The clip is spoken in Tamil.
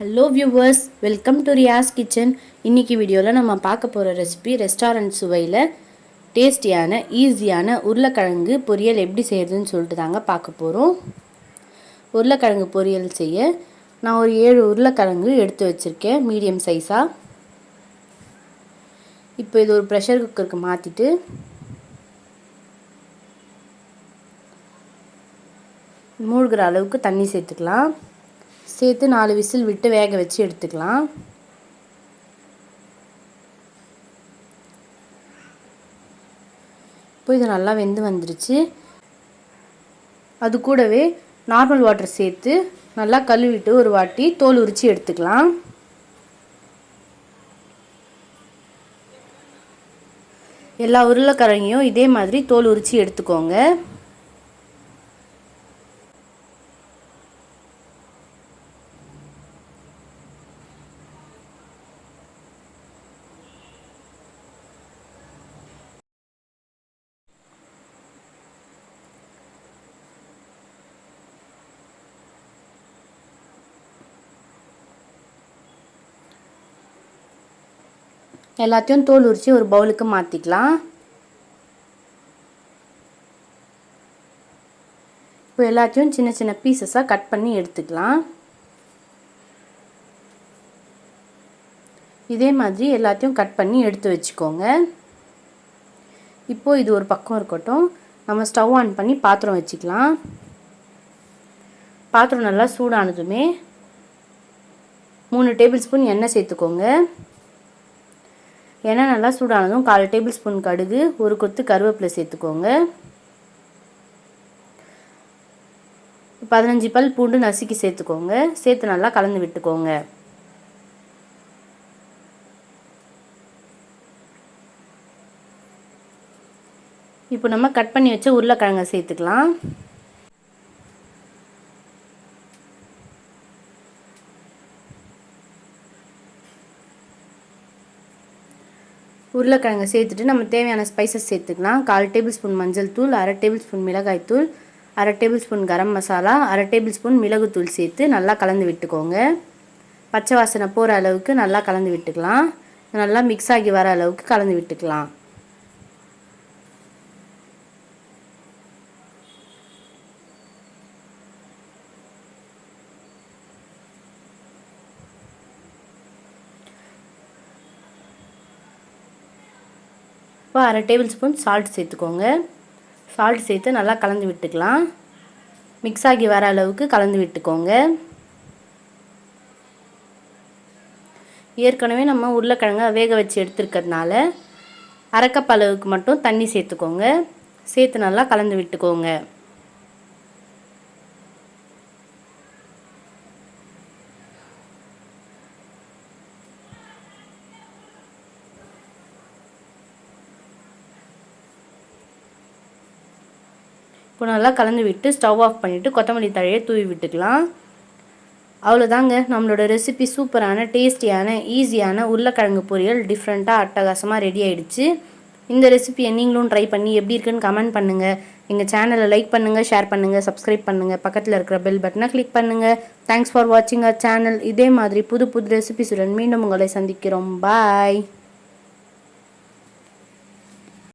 Hello viewers welcome to Riyas kitchen இன்றைக்கி வீடியோவில் நம்ம பார்க்க போகிற ரெசிபி ரெஸ்டாரண்ட் சுவையில் டேஸ்டியான ஈஸியான உருளைக்கிழங்கு பொரியல் எப்படி செய்கிறதுன்னு சொல்லிட்டு தாங்க பார்க்க போகிறோம் உருளைக்கிழங்கு பொரியல் செய்ய நான் ஒரு ஏழு உருளைக்கிழங்கு எடுத்து வச்சுருக்கேன் மீடியம் சைஸாக இப்போ இது ஒரு ப்ரெஷர் குக்கருக்கு மாற்றிட்டு மூழ்கிற அளவுக்கு தண்ணி சேர்த்துக்கலாம். சேர்த்து நாலு விசில் விட்டு வேக வச்சு எடுத்துக்கலாம். இப்போ இது நல்லா வெந்து வந்துருச்சு. அது கூடவே நார்மல் வாட்டர் சேர்த்து நல்லா கழுவிட்டு ஒரு வாட்டி தோல் உரித்து எடுத்துக்கலாம். எல்லா உருளைக்கிழங்கையும் இதே மாதிரி தோல் உரித்து எடுத்துக்கோங்க. எல்லாத்தையும் தோல் உரித்து ஒரு பவுலுக்கு மாற்றிக்கலாம் இப்போ எல்லாத்தையும் சின்ன சின்ன பீசஸாக கட் பண்ணி எடுத்துக்கலாம். இதே மாதிரி எல்லாத்தையும் கட் பண்ணி எடுத்து வச்சுக்கோங்க. இப்போது இது ஒரு பக்கம் இருக்கட்டும். நம்ம ஸ்டவ் ஆன் பண்ணி பாத்திரம் வச்சுக்கலாம். பாத்திரம் நல்லா சூடானதுமே மூணு டேபிள் ஸ்பூன் எண்ணெய் சேர்த்துக்கோங்க. எண்ணெய் நல்லா சூடானதும் கால் டேபிள் ஸ்பூன் கடுகு ஒரு கொத்து கருவேப்பிலை சேர்த்துக்கோங்க. பதினஞ்சு பல் பூண்டு நசுக்கி சேர்த்துக்கோங்க. சேர்த்து நல்லா கலந்து விட்டுக்கோங்க. இப்போ நம்ம கட் பண்ணி வச்ச உருளைக்கிழங்கை சேர்த்துக்கலாம். உருளைக்கிழங்கு சேர்த்துட்டு நம்ம தேவையான ஸ்பைசஸ் சேர்த்துக்கலாம். கால் டேபிள் ஸ்பூன் மஞ்சள் தூள் அரை டேபிள் ஸ்பூன் மிளகாய் தூள் அரை டேபிள் ஸ்பூன் கரம் மசாலா அரை டேபிள் ஸ்பூன் மிளகுத்தூள் சேர்த்து நல்லா கலந்து விட்டுக்கோங்க. பச்சை வாசனை போகிற அளவுக்கு நல்லா கலந்து விட்டுக்கலாம். நல்லா மிக்ஸ் ஆகி வர அளவுக்கு கலந்து விட்டுக்கலாம். இப்போ அரை டேபிள் ஸ்பூன் சால்ட் சேர்த்துக்கோங்க. சால்ட் சேர்த்து நல்லா கலந்து விட்டுக்கலாம். மிக்ஸ் ஆகி வர அளவுக்கு கலந்து விட்டுக்கோங்க. ஏற்கனவே நம்ம உருளைக்கிழங்க வேக வச்சு எடுத்துருக்கிறதுனால அரைக்கப் அளவுக்கு மட்டும் தண்ணி சேர்த்துக்கோங்க. சேர்த்து நல்லா கலந்து விட்டுக்கோங்க. இப்போ நல்லா கலந்து விட்டு ஸ்டவ் ஆஃப் பண்ணிவிட்டு கொத்தமல்லி தழையை தூவி விட்டுக்கலாம். அவ்வளோதாங்க நம்மளோட ரெசிபி சூப்பரான டேஸ்டியான ஈஸியான உருளைக்கிழங்கு பொரியல் டிஃப்ரெண்ட்டாக அட்டகாசமாக ரெடி ஆகிடுச்சு இந்த ரெசிபியை நீங்களும் ட்ரை பண்ணி எப்படி இருக்குன்னு கமெண்ட் பண்ணுங்கள் எங்கள் சேனலை லைக் பண்ணுங்கள் ஷேர் பண்ணுங்கள் சப்ஸ்கிரைப் பண்ணுங்கள் பக்கத்தில் இருக்கிற பெல் பட்டனை கிளிக் பண்ணுங்கள் தேங்க்ஸ் ஃபார் வாட்சிங் அ சேனல் இதே மாதிரி புது புது ரெசிபிஸுடன் மீண்டும் உங்களை சந்திக்கிறோம். பாய்